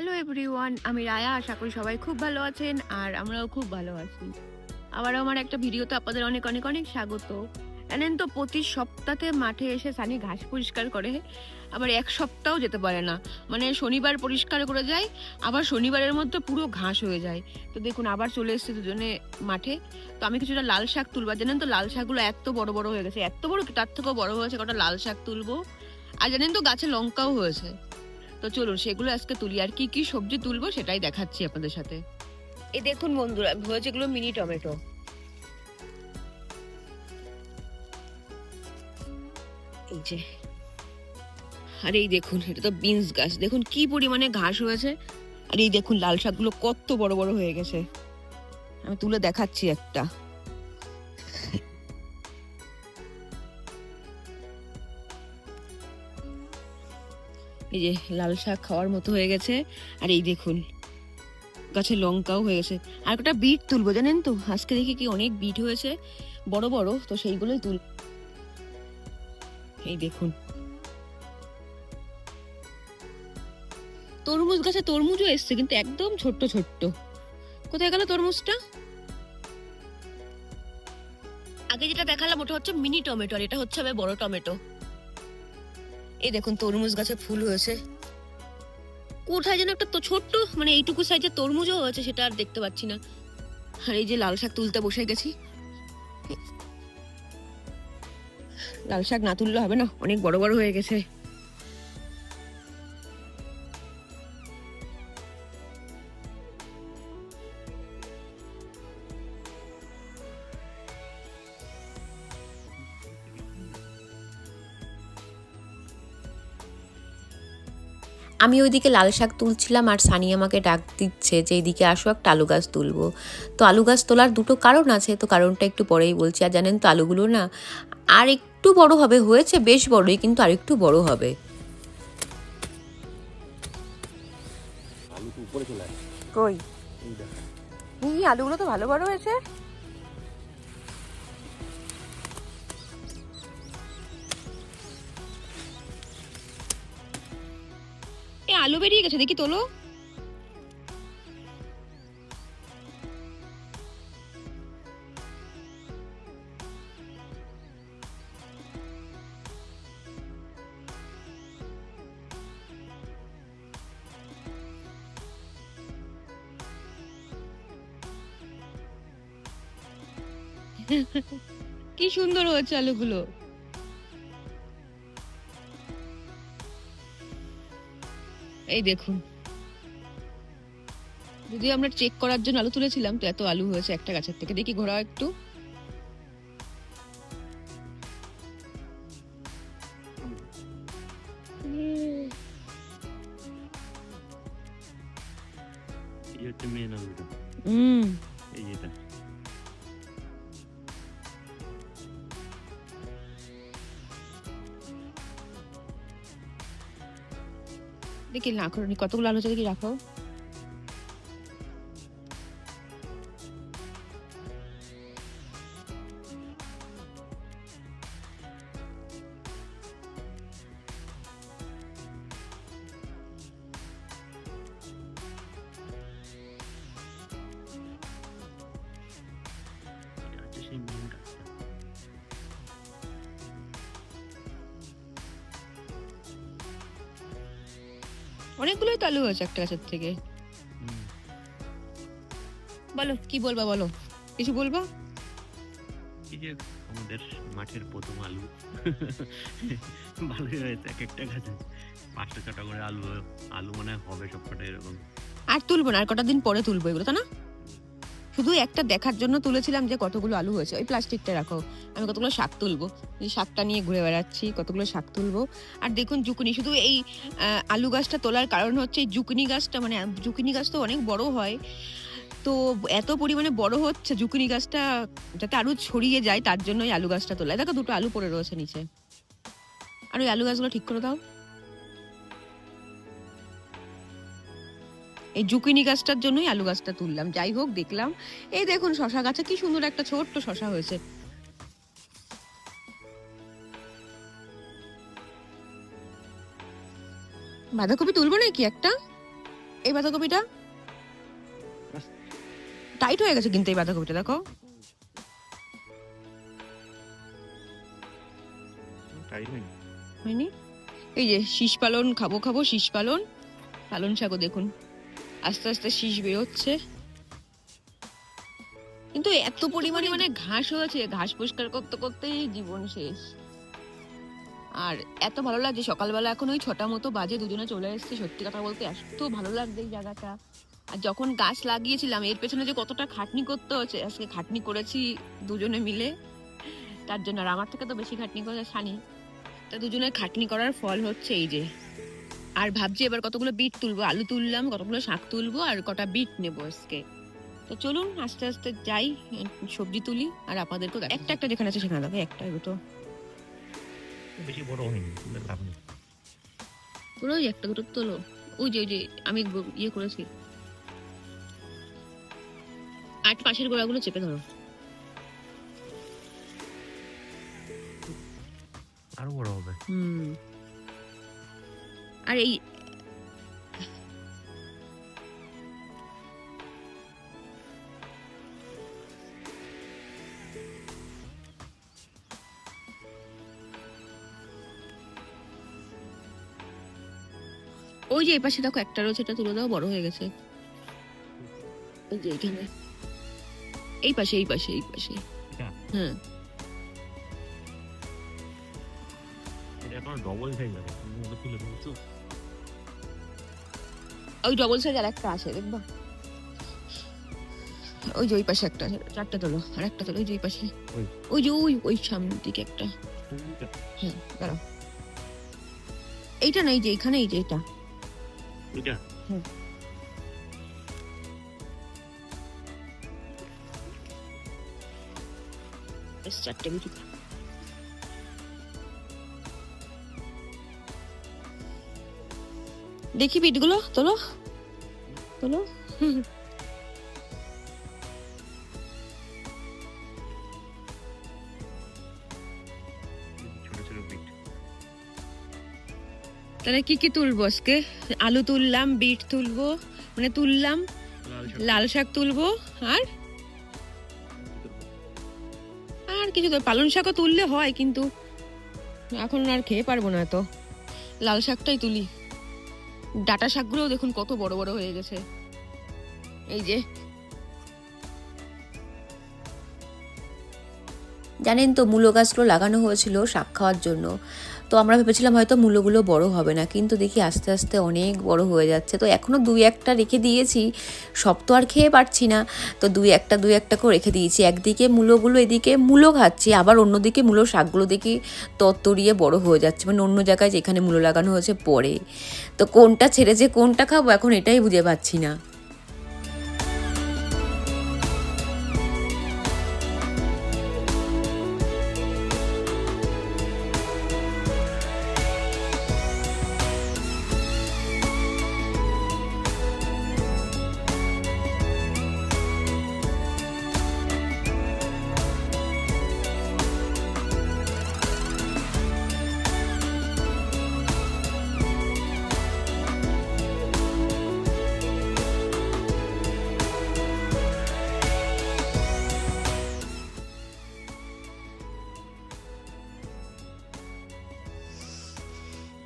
Hello everyone আমি রায়া, আশা করি সবাই খুব ভালো আছেন আর আমরাও খুব ভালো আছি। আবার আমার একটা ভিডিওতে আপনাদের অনেক অনেক অনেক স্বাগত। জানেন তো, প্রতি সপ্তাহে মাঠে এসে সানি ঘাস পরিষ্কার করে, আবার এক সপ্তাহও যেতে পারে না। মানে শনিবার পরিষ্কার করে যায়, আবার শনিবারের মধ্যে পুরো ঘাস হয়ে যায়। তো দেখুন, আবার চলে এসেছে দুজনে মাঠে। তো আমি কিছুটা লাল শাক তুলবো। জানেন তো, লাল শাকগুলো এত বড় বড় হয়ে গেছে। এত বড়, তার থেকেও বড় হয়েছে কটা লাল শাক তুলবো। আর জানেন তো, গাছে লঙ্কাও হয়েছে। তো চলুন, সেগুলো আজকে তুলি। আর কি কি সবজি তুলবো সেটাই দেখাচ্ছি আপনাদের সাথে। এই দেখুন বন্ধুরা হয়েছে এগুলো মিনি টমেটো। এই যে। আর এই দেখুন, এটা তো বিনস গাছ। দেখুন কি পরিমাণে ঘাস হয়েছে। আর এই দেখুন লাল শাকগুলো কত বড় বড় হয়ে গেছে। আমি তুলে দেখাচ্ছি একটা। এই যে লাল শাক খাওয়ার মতো হয়ে গেছে। আর এই দেখুন, গাছে লঙ্কাও হয়ে গেছে। আর একটা বিট তুলবো, জানেন তো? আজকে দেখি কি অনেক বিট হয়েছে। বড় বড়, তো সেইগুলোই তুল এই দেখুন। তরমুজ গাছে তরমুজও এসছে, কিন্তু একদম ছোট্ট ছোট্ট। কোথায় গেল তরমুজটা? আগে যেটা দেখালাম, ওটা হচ্ছে মিনি টমেটো, আর এটা হচ্ছে আবার বড় টমেটো। এই দেখুন, তরমুজ গাছে ফুল হয়েছে। কোথায় যেন একটা তো ছোট্ট মানে এইটুকু সাইজের তরমুজও হয়েছে, সেটা আর দেখতে পাচ্ছি না। আর এই যে লাল শাক তুলতে বসে গেছি। লাল শাক না তুললে হবে না, অনেক বড় বড় হয়ে গেছে। আমি ওইদিকে লাল শাক তুলছিলাম আর সানি আমাকে ডাক দিচ্ছে যে এইদিকে আসো একটা আলু গাছ তুলবো। তো আলু গাছ তোলার দুটো কারণ আছে তো কারণটা একটু পরেই বলছি। আর জানেন তো আলুগুলো না আর একটু বড় হবে হয়েছে বেশ বড়ই কিন্তু আর একটু বড় হবে। আলু তো উপরে চলে আসে। কই? এই আলুগুলো তো ভালো বড় হয়েছে। আলু বেরিয়ে গেছে দেখি তোলো। কি সুন্দর হয়েছে আলুগুলো। এই দেখুন। যদি আমরা চেক করার জন্য আলু তুলেছিলাম তো এত আলু হয়েছে একটা গাছের থেকে। দেখি ঘোরা একটু। হুম। এই দেখি না করি কতগুলো আলু কি রাখো। অনেকগুলোই তো আলু হয়েছে একটা গাছের থেকে। বলো কি বলবা বলো? কিছু বলবা? এই যে আমাদের মাঠের প্রথম আলু ভালোই হয়েছে এক একটা গাছে পাঁচটা ছটা করে আলু আলু মনে হবে সবকটা এরকম। আর তুলবো না আর কটা দিন পরে তুলবো এগুলো তো না? শুধু একটা দেখার জন্য তুলেছিলাম যে কতগুলো আলু হয়েছে। ওই প্লাস্টিকটা রাখো। আমি কতগুলো শাক তুলবো। এই শাকটা নিয়ে ঘুরে বেড়াচ্ছি, কতগুলো শাক তুলবো। আর দেখুন জুকুনি, শুধু এই আলু গাছটা তোলার কারণ হচ্ছে এই জুকুনি গাছটা মানে জুকিনি গাছ তো অনেক বড় হয়। তো এত পরিমাণে বড় হচ্ছে জুকিনি গাছটা, যাতে আরও ছড়িয়ে যায়, তার জন্য এই আলু গাছটা তোলা। দেখো দুটো আলু পড়ে রয়েছে নিচে। আর ওই আলু গাছগুলো ঠিক করে দাও। এই জুকিনি গাছটার জন্যই আলু গাছটা তুললাম। যাই হোক দেখলাম। এই দেখুন শশা গাছে কি সুন্দর একটা ছোট্ট শশা হয়েছে। বাঁধাকপি তুলবো নাকি একটা? এই বাঁধাকপিটা? টাইট হয়ে গেছে কিন্তু এই বাঁধাকপিটা দেখো। হয়নি? এই যে শীষ পালন খাব খাব শীষ পালন। পালন শাকও দেখুন। আস্তে আস্তে শীষ বেরোচ্ছে। কিন্তু এত পরিমাণে মানে ঘাস হয়েছে, ঘাস পরিষ্কার করতে করতেই জীবন শেষ। আর এত ভালো লাগছে, সকালবেলা এখন ওই ছটা মতো বাজে দুজনে চলে এসেছে, সত্যি কথা বলতে এত ভালো লাগছে এই জায়গাটা। আর যখন গাছ লাগিয়েছিলাম, এর পেছনে যে কতটা খাটনি করতে হচ্ছে আজকে খাটনি করেছি দুজনে মিলে। তার জন্য আর আমার থেকে তো বেশি খাটনি করে সানি তা দুজনের খাটনি করার ফল হচ্ছে এই যে। আর ভাবছি এবার কতগুলো বিট তুলবো আলু তুললাম কতগুলো শাক তুলবো আর কটা বিট নেব আজকে। তো চলুন আস্তে আস্তে যাই সবজি তুলি আর আপনাদেরকেও দেখাই। একটা একটা যেখানে আছে সেখানে দেখো একটা তো বেশি বড় হয়নি লাভ নেই। তোলো একটা দুটো তোলো। ওই যে ওই যে আমি ইয়ে করেছি। আট পাশের গোড়াগুলো চেপে ধরো। আরও বড় হবে। হুম। আর এই ওই যে এই পাশে দেখো একটা রয়েছে এটা তুলে দাও বড় হয়ে গেছে। ওই যে এখানে। এই পাশে এই পাশে এই পাশে। হ্যাঁ। এটা ডবল সাইজ আছে তুলে বলছো ওই ডবল সাইজ আর একটা আছে দেখবা? ওই যে ওই পাশে একটা চারটা তোলো আর একটা তোলো ওই যে ওই পাশে। ওই? ওই যে ওই ওই সামনের দিকে একটা। হ্যাঁ দাঁড়াও। এইটা না এই যে এখানে এই যে এটা। এটা? বেশ চারটে বিচি দেখি বিটগুলো তোলো। তোলো। তাহলে কি কি তুলবো আজকে? আলু তুললাম বিট তুলবো মানে তুললাম লাল শাক। তুলবো আর? আর কিছু তো পালং শাকও তুললে হয় কিন্তু এখন আর খেয়ে পারব না তো লাল শাকটাই তুলি। ডাটা শাকগুলোও দেখুন কত বড় বড় হয়ে গেছে। এই যে জানেন তো, মূলো গাছগুলো লাগানো হয়েছিল শাক খাওয়ার জন্য। তো আমরা ভেবেছিলাম হয়তো মূলোগুলো বড় হবে না, কিন্তু দেখি আস্তে আস্তে অনেক বড় হয়ে যাচ্ছে। তো এখনও দুই একটা রেখে দিয়েছি, সব তো আর খেয়ে পারছি না। তো দুই একটা দুই একটা করে রেখে দিয়েছি। একদিকে মূলোগুলো, এদিকে মূলো খাচ্ছি, আবার অন্যদিকে মূলো শাকগুলো দেখি তত্তরিয়ে বড় হয়ে যাচ্ছে। মানে অন্য জায়গায় যেখানে মূলো লাগানো হয়েছে পরে তো কোনটা ছেড়ে যে কোনটা খাব, এখন এটাই বুঝে পাচ্ছি না।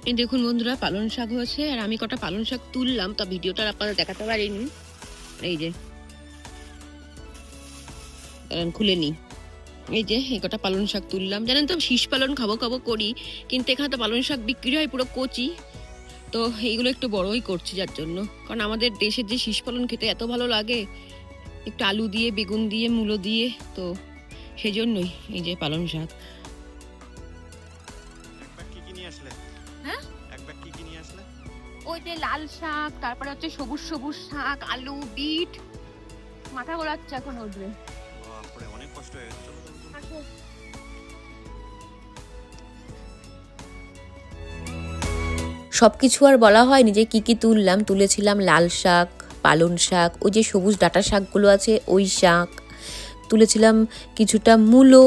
এই দেখুন বন্ধুরা, পালং শাক হয়েছে, আর আমি কটা পালং শাক তুললাম, তা ভিডিওটা আর আপনাদের দেখাতে পারিনি। এই যে খুলে নি এই যে, এই কটা পালং শাক তুললাম। জানেন তো, শীষ পালন খাব খাব করি, কিন্তু এখানে তো পালং শাক বিক্রি হয় পুরো কচি। তো এইগুলো একটু বড়ই করছি যার জন্য। কারণ আমাদের দেশের যে শীষ পালন খেতে এত ভালো লাগে, একটু আলু দিয়ে, বেগুন দিয়ে, মূলো দিয়ে, তো সেই জন্যই এই যে পালং শাক। লাল শাক তারপরে হচ্ছে সবুজ সবুজ শাক আলু বিট। মাথা গোলাচ্ছে এখন উঠবে। অনেক কষ্ট হয়ে। সব কিছু আর বলা হয়নি যে কী কী তুললাম। তুলেছিলাম লাল শাক পালং শাক ওই যে সবুজ ডাটা শাকগুলো আছে ওই শাক। তুলেছিলাম কিছুটা মূলো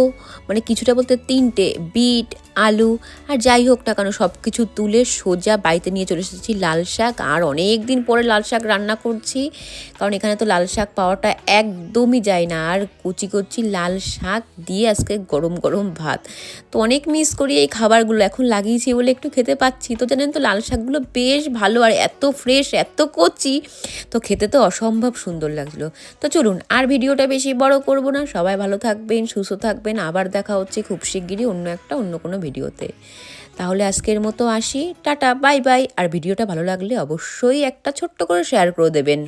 মানে কিছুটা বলতে তিনটে, বিট, আলু, আর যাই হোক না কেন সব কিছু তুলে সোজা বাড়িতে নিয়ে চলে এসেছি লাল শাক। আর অনেক দিন পরে লাল শাক রান্না করছি, কারণ এখানে তো লাল শাক পাওয়াটা একদমই যায় না। আর কুচি কুচি লাল শাক দিয়ে আজকে গরম গরম ভাত। তো অনেক মিস করি এই খাবারগুলো, এখন লাগিয়েছি বলে একটু খেতে পাচ্ছি। তো জানেন তো লাল শাকগুলো বেশ ভালো আর এত ফ্রেশ এত কচি, তো খেতে তো অসম্ভব সুন্দর লাগছিল। তো চলুন, আর ভিডিওটা বেশি বড় করব না। সবাই ভালো থাকবেন, সুস্থ থাকবেন। আবার দেখা হচ্ছে খুব শিগগিরই অন্য একটা, অন্য কোনো ভিডিওতে। তাহলে আজকের মতো আসি। Tata, bye bye. আর ভিডিওটা ভালো লাগলে অবশ্যই একটা ছোট্ট করে শেয়ার করে দেবেন।